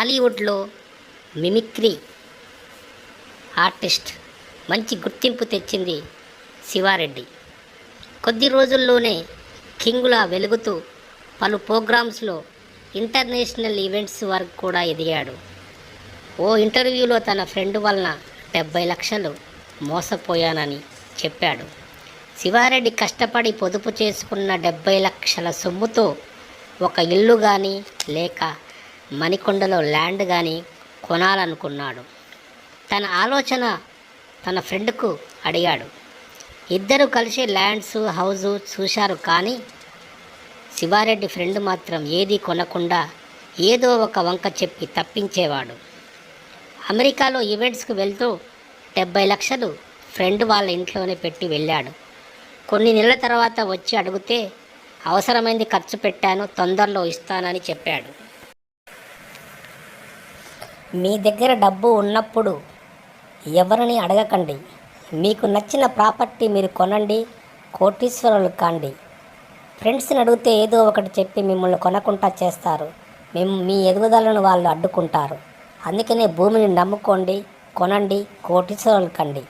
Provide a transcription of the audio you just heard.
టాలీవుడ్లో mimicry artist మంచి గుర్తింపు తెచ్చింది శివారెడ్డి. కొద్ది రోజుల్లోనే కింగులా వెలుగుతూ పలు ప్రోగ్రామ్స్లో ఇంటర్నేషనల్ ఈవెంట్స్ వరకు కూడా ఎదిగాడు. ఓ ఇంటర్వ్యూలో తన ఫ్రెండ్ వలన డెబ్బై లక్షలు మోసపోయానని చెప్పాడు. శివారెడ్డి కష్టపడి పొదుపు చేసుకున్న డెబ్బై లక్షల సొమ్ముతో ఒక ఇల్లు కానీ లేక మణికొండలో ల్యాండ్ కానీ కొనాలనుకున్నాడు. తన ఆలోచన తన ఫ్రెండ్కు అడిగాడు. ఇద్దరు కలిసి ల్యాండ్స్ హౌజ్ చూశారు కానీ శివారెడ్డి ఫ్రెండ్ మాత్రం ఏదీ కొనకుండా ఏదో ఒక వంక చెప్పి తప్పించేవాడు. అమెరికాలో ఈవెంట్స్కి వెళ్తూ డెబ్బై లక్షలు ఫ్రెండ్ వాళ్ళ ఇంట్లోనే పెట్టి వెళ్ళాడు. కొన్ని నెలల తర్వాత వచ్చి అడిగితే అవసరమైంది ఖర్చు పెట్టాను తొందరలో ఇస్తానని చెప్పాడు. మీ దగ్గర డబ్బు ఉన్నప్పుడు ఎవరిని అడగకండి. మీకు నచ్చిన ప్రాపర్టీ మీరు కొనండి కోటీశ్వరులు కాండి. ఫ్రెండ్స్ని అడిగితే ఏదో ఒకటి చెప్పి మిమ్మల్ని కొనకుండా చేస్తారు. మేము మీ ఎదుగుదలను వాళ్ళు అడ్డుకుంటారు. అందుకనే భూమిని నమ్ముకోండి కొనండి కోటీశ్వరులు కండి.